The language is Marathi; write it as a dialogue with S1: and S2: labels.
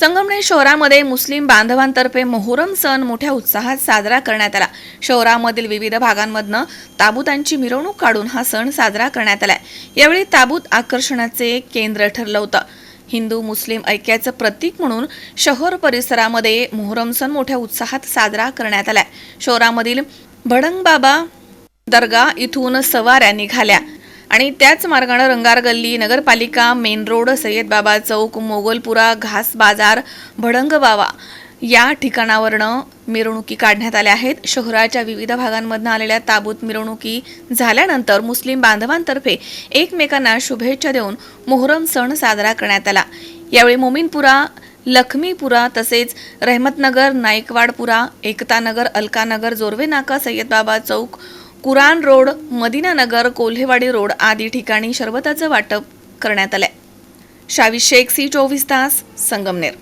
S1: संगमनेर शहरामध्ये मुस्लिम बांधवांतर्फे मोहरम सण मोठ्या उत्साहात साजरा करण्यात आला. शहरामधील विविध भागांमधनं ताबूतांची मिरवणूक काढून हा सण साजरा करण्यात आला यावेळी ताबूत आकर्षणाचे केंद्र ठरलं होतं. हिंदू मुस्लिम ऐक्याचं प्रतीक म्हणून शहर परिसरामध्ये मोहरम सण मोठ्या उत्साहात साजरा करण्यात आलाय. शहरामधील भडंगबाबा दर्गा इथून सवाऱ्या निघाल्या. आणि त्याच मार्गानं रंगार गल्ली नगरपालिका मेन रोड सय्यद बाबा चौक मोगलपुरा घास बाजार भडंगबावा या ठिकाणावरनं मिरवणुकी काढण्यात आल्या आहेत. शहराच्या विविध भागांमधनं आलेल्या ताबूत मिरवणुकी झाल्यानंतर मुस्लिम बांधवांतर्फे एकमेकांना शुभेच्छा देऊन मोहरम सण साजरा करण्यात आला. यावेळी मोमीनपुरा लखमीपुरा तसेच रहमतनगर नाईकवाडपुरा एकतानगर अलकानगर जोरवे नाका चौक कुरान रोड मदिनानगर कोल्हेवाडी रोड आदी ठिकाणी शरबताचं वाटप करण्यात आलंय. शावी शेख सी चोवीस तास संगमनेर.